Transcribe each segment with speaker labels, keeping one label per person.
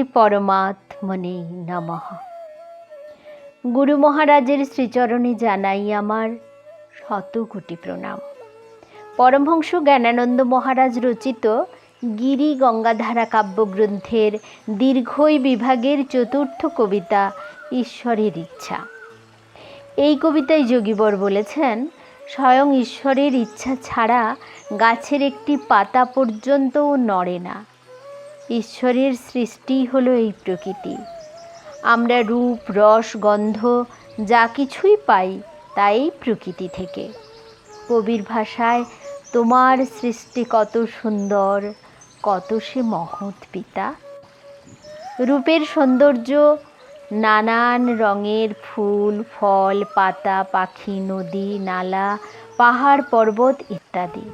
Speaker 1: শ্রী পরমাত্মনে নমঃ। গুরু মহারাজের শ্রীচরণে জানাই আমার শত কোটি প্রণাম। পরমহংস জ্ঞানানন্দ মহারাজ রচিত গিরি গঙ্গাধারা কাব্যগ্রন্থের দীর্ঘই বিভাগের চতুর্থ কবিতা ঈশ্বরের ইচ্ছা। এই কবিতায় যোগীবর বলেছেন, স্বয়ং ঈশ্বরের ইচ্ছা ছাড়া গাছের একটি পাতা পর্যন্তও নড়ে না। ঈশ্বরের সৃষ্টি হলো এই প্রকৃতি। আমরা রূপ, রস, গন্ধ, যা কিছুই পাই, তাই প্রকৃতি থেকে। কবির ভাষায়, তোমার সৃষ্টি কত সুন্দর, কত সে মহৎ পিতা। রূপের সৌন্দর্য, নানান রঙের ফুল, ফল, পাতা, পাখি, নদী, নালা, পাহাড়, পর্বত ইত্যাদি।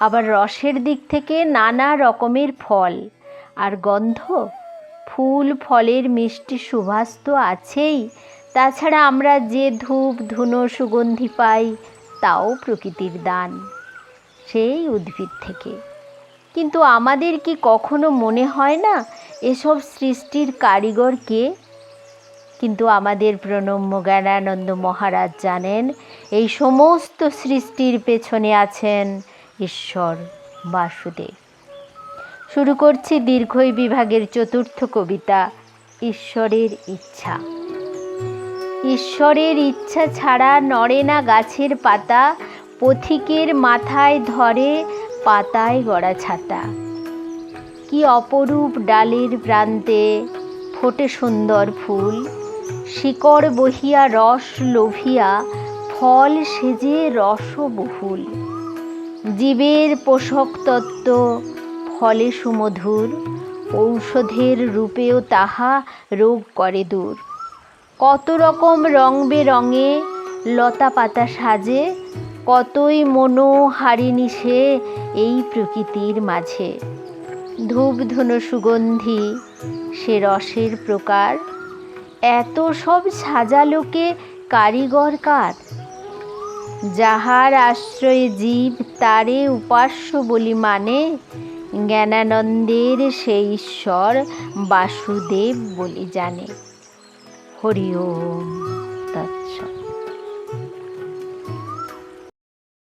Speaker 1: আবার রসের দিক থেকে নানা রকমের ফল আর গন্ধ? ফুল, ফলের মিষ্টি সুবাস তো আছেই। তাছাড়া আমরা যে ধূপ, ধুনো, সুগন্ধি পাই, তাও প্রকৃতির দান। সেই উদ্ভিদ থেকে। কিন্তু আমাদের কি কখনো মনে হয় না, এসব সৃষ্টির কারিগর কে? কিন্তু আমাদের প্রণম্য জ্ঞানানন্দ মহারাজ জানেন, এই সমস্ত সৃষ্টির পেছনে আছেন ঈশ্বর বাসুদেব। শুরু করছি দীর্ঘই বিভাগের চতুর্থ কবিতা, ঈশ্বরের ইচ্ছা। ঈশ্বরের ইচ্ছা ছাড়া নড়ে না গাছের পাতা, পথিকের মাথায় ধরে পাতায় গড়া ছাতা। কি অপরূপ ডালের প্রান্তে ফোটে সুন্দর ফুল, শিকড় বহিয়া রস লোভিয়া, ফল সেজে রস বহুল জীবের পোষক তত্ত্ব ফলে সুমধুর, ঔষধের রূপেও তাহা রোগ করে দূর। কত রকম রং বেরঙে লতা পাতা সাজে, কতই মনো হারিনি সে এই প্রকৃতির মাঝে। ধূপ ধুনো সুগন্ধি, সে রসের প্রকার। এত সব সাজালোকে কারিগর কার? যাহার আশ্রয়ে জীব তারে উপাস্য বলি মানে জ্ঞানানন্দের সেই ঈশ্বর বাসুদেব বলে জানে। হরি ওম।